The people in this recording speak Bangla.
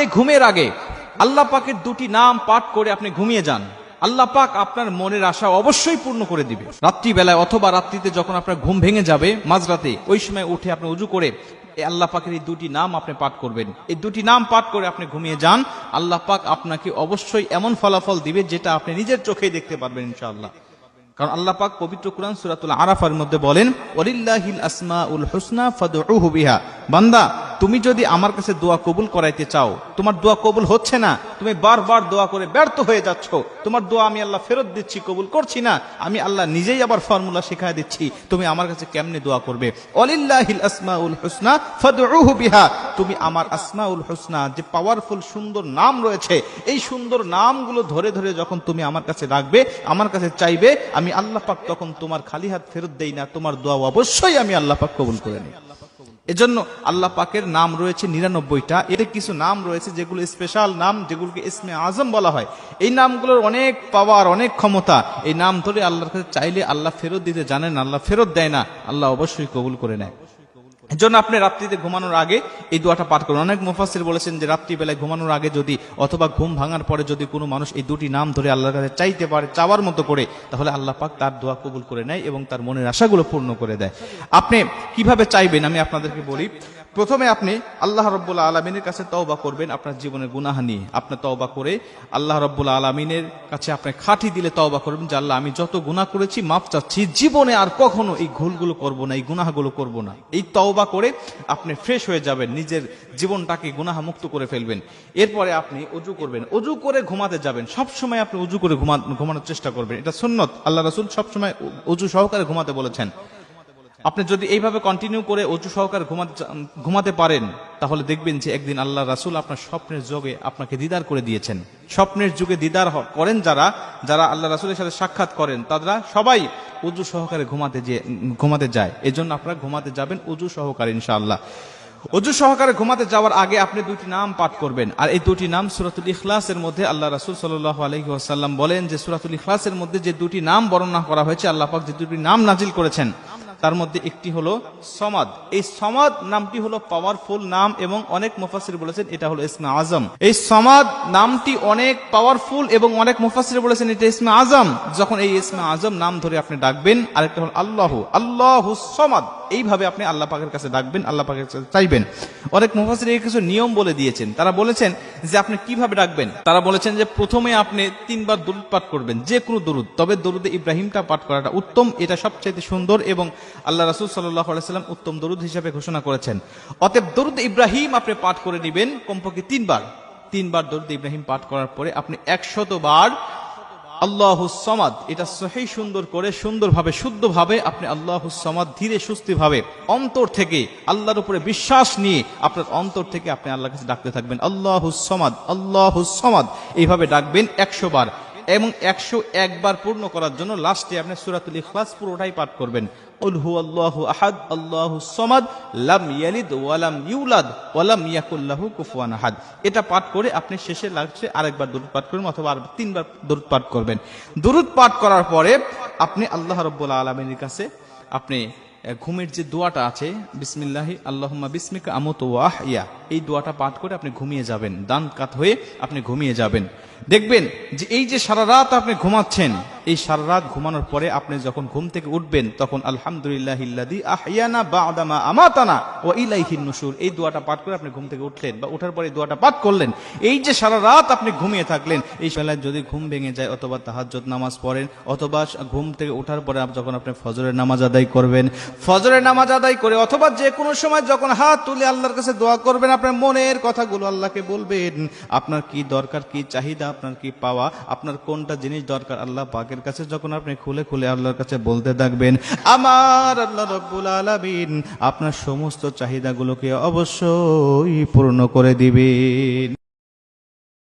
রাত্রিতে ঘুমের আগে আল্লাহ পাকের দুটি নাম পাঠ করে আপনি ঘুমিয়ে যান। আল্লাহ পাক আপনার মনের আশা অবশ্যই পূর্ণ করে দিবে। রাত্রিবেলায় অথবা রাত্রিতে যখন আপনার ঘুম ভেঙে যাবে, মাঝরাতে ওই সময় উঠে আপনি উজু করে আল্লাহ পাকের এই দুটি নাম আপনি পাঠ করবেন। এই দুটি নাম পাঠ করে আপনি ঘুমিয়ে যান, আল্লাহ পাক আপনাকে অবশ্যই এমন ফলাফল দিবে যেটা আপনি নিজের চোখেই দেখতে পারবেন ইনশাআল্লাহ। কারণ আল্লাহ পাক পবিত্র কুরআন সূরাতুল আরাফার মধ্যে বলেন, ওয়ালিল্লাহিল আসমাউল হুসনা ফাদউহু বিহা। বান্দা তুমি যদি আমার কাছে দোয়া কবুল করাইতে চাও, তোমার দোয়া কবুল হচ্ছে না, তুমি বারবার দোয়া করে ব্যর্থ হয়ে যাচ্ছ। তোমার দোয়া আমি আল্লাহ ফেরত দিচ্ছি, কবুল করছি না, আমি আল্লাহ নিজেই আবার ফর্মুলা শেখায় দিচ্ছি, তুমি আমার কাছে কেমনে দোয়া করবে? আসমাউল হুসনা বিহা। তুমি আমার আসমাউল হুসনা, যে পাওয়ারফুল সুন্দর নাম রয়েছে, এই সুন্দর নামগুলো ধরে ধরে যখন তুমি আমার কাছে রাখবে, আমার কাছে চাইবে, আমি আল্লাহ পাক তখন তোমার খালি হাত ফেরত দেই না, তোমার দোয়া অবশ্যই আমি আল্লাহ পাক কবুল করে নিই। এজন্য আল্লাহ পাকের নাম রয়েছে নিরানব্বইটা। এতে কিছু নাম রয়েছে যেগুলো স্পেশাল নাম যেগুলোকে ইসমে আজম বলা হয়। এই নামগুলোর অনেক পাওয়ার অনেক ক্ষমতা। এই নাম ধরে আল্লাহর কাছে চাইলে আল্লাহ ফেরত দিতে জানেন, আল্লাহ ফেরত দেয় না, আল্লাহ অবশ্যই কবুল করে নেয়। এজন্য আপনি রাত্রিতে ঘুমানোর আগে এই দোয়াটা পাঠ করুন। অনেক মুফাসির বলেছেন যে রাত্রিবেলায় ঘুমানোর আগে যদি অথবা ঘুম ভাঙার পরে যদি কোনো মানুষ এই দুটি নাম ধরে আল্লাহর কাছে চাইতে পারে, চাওয়ার মতো করে, তাহলে আল্লাহ পাক তার দোয়া কবুল করে নেয় এবং তার মনের আশাগুলো পূর্ণ করে দেয়। আপনি কীভাবে চাইবেন আমি আপনাদেরকে বলি প্রথমে আপনি আল্লাহ রব্বুল্লা আলমিনের কাছে তওবা করবেন আপনার জীবনের গুনাহ নিয়ে। আপনি তওবা করে আল্লাহ রব্বুল্লা আলমিনের কাছে আপনি খাঁটি দিলে তওবা করবেন যে, আল্লাহ, আমি যত গুনাহ করেছি মাফ চাচ্ছি। জীবনে আর কখনো এই ভুলগুলো করব না, এই গুনাহগুলো করব না। এই তওবা করে আপনি ফ্রেশ হয়ে যাবেন, নিজের জীবনটাকে গুনাহ মুক্ত করে ফেলবেন। এরপরে আপনি অজু করবেন। অজু করে ঘুমাতে যাবেন। সব সময় আপনি অজু করে ঘুমা, ঘুমানোর চেষ্টা করবেন। এটা সুন্নত। আল্লাহ রসুল সবসময় অজু সহকারে ঘুমাতে বলেছেন। আপনি যদি এইভাবে কন্টিনিউ করে অজু সহকারে ঘুমাতে পারেন, তাহলে দেখবেন যে একদিন আল্লাহ রাসূল আপনার স্বপ্নের যোগে আপনাকে দিদার করে দিয়েছেন। স্বপ্নের যুগে দিদার করেন যারা যারা আল্লাহ রাসূলের সাথে সাক্ষাৎ করেন, তারা সবাই উজু সহকারে ঘুমাতে যে ঘুমাতে যায়। এজন্য আপনারা ঘুমাতে যাবেন উজু সহকারে, ইনশাআল্লাহ। অজু সহকারে ঘুমাতে যাওয়ার আগে আপনি দুটি নাম পাঠ করবেন। আর এই দুটি নাম সুরাতুল ইখলাসের মধ্যে আল্লাহ রাসূল সাল্লাল্লাহু আলাইহি ওয়াসাল্লাম বলেন যে, সুরাতুল ইখলাসের মধ্যে যে দুটি নাম বর্ণনা করা হয়েছে, আল্লাহ পাক যে দুটি নাম নাজিল করেছেন তার মধ্যে একটি হলো সমাদ। এই সমাদ নামটি হলো পাওয়ারফুল নাম এবং অনেক মুফাসির বলেছেন এটা হলো ইসমে আজম। এই সমাদ নামটি অনেক পাওয়ারফুল এবং অনেক মুফাসির বলেছেন এটা ইসমে আজম। যখন এই ইসমে আজম নাম ধরে আপনি ডাকবেন, আরেকটা হল আল্লাহ। আল্লাহ সমাদ। এইভাবে আপনি আল্লাহ পাকের কাছে ডাকবেন, আল্লাহ পাকের কাছে চাইবেন। অনেক মুফাসির কিছু নিয়ম বলে দিয়েছেন। তারা বলেছেন যে আপনি কীভাবে ডাকবেন? তারা বলেছেন যে প্রথমে আপনি তিনবার দরুদ পাঠ করবেন, যে কোনো দরুদ। তবে দরুদে ইব্রাহিমটা পাঠ করাটা উত্তম, এটা সবচাইতে সুন্দর এবং আল্লাহ রাসূল সাল্লাল্লাহু আলাইহি সাল্লাম উত্তম দরুদ হিসেবে ঘোষণা করেছেন। অতএব দরুদ ইব্রাহিম আপনি পাঠ করে নেবেন কমপক্ষে তিনবার। তিনবার দরুদ ইব্রাহিম পাঠ করার পরে আপনি একশত বার আল্লাহ সমাদ, এটা সহি সুন্দর করে সুন্দরভাবে, শুদ্ধভাবে আপনি আল্লাহ সমাদ ধীরে সুস্থিভাবে অন্তর থেকে আল্লাহর উপরে বিশ্বাস নিয়ে আপনার অন্তর থেকে আপনি আল্লাহর কাছে ডাকতে থাকবেন। আল্লাহ সমাদ আল্লাহ সমাদ, এইভাবে ডাকবেন একশো বার। এবং একশো একবার পূর্ণ করার জন্য লাস্টে আপনি সুরাতুল ইখলাস পুরোটাই পাঠ করবেন। আল্লাহু আহাদ আল্লাহু ইয়ালিদ ওয়ালাম ওয়ালাম ইয়াকুল্লাহু এটা পাঠ করে আপনি শেষে লাগছে আরেকবার দরুদ পাঠ করবেন অথবা আর তিনবার দরুদ পাঠ করবেন। দরুদ পাঠ করার পরে আপনি আল্লাহ রব্বুল আলমিনের কাছে আপনি ঘুমের যে দোয়াটা আছে, বিসমিল্লাহি আল্লাহমা বিসমিকা আমত ওয়াহ ইয়া এই দোয়াটা পাঠ করে আপনি ঘুমিয়ে যাবেন। দান কাত হয়ে আপনি ঘুমিয়ে যাবেন। দেখবেন যে এই যে সারা রাত আপনি ঘুমাচ্ছেন এই সারা রাত ঘুমানোর পরে আপনি যখন ঘুম থেকে উঠবেন, তখন আলহামদুলিল্লাহ আহিয়ানা বাদামা আমাতানা ও নুশুর এই দোয়াটা পাঠ করে আপনি ঘুম থেকে উঠলেন বা ওঠার পরে দোয়াটা পাঠ করলেন। এই যে সারা রাত আপনি ঘুমিয়ে থাকলেন, এই বেলায় যদি ঘুম ভেঙে যায় অথবা তাহাজ্জুদ নামাজ পড়েন, অথবা ঘুম থেকে ওঠার পরে যখন আপনি ফজরের নামাজ আদায় করবেন, ফজরের নামাজ আদায় করে অথবা যে কোনো সময় যখন হাত তুলে আল্লাহর কাছে দোয়া করবেন, আপনার মনের কথাগুলো আল্লাহকে বলবেন, আপনার কি দরকার, কি চাহিদা, আপনার কি পাওয়া, আপনার কোনটা জিনিস দরকার, আল্লাহ পাকের কাছে যখন আপনি খুলে খুলে আল্লাহর কাছে বলতে থাকবেন, আমার আল্লাহ রব্বুল আলমিন আপনার সমস্ত চাহিদাগুলোকে অবশ্যই পূর্ণ করে দিবেন।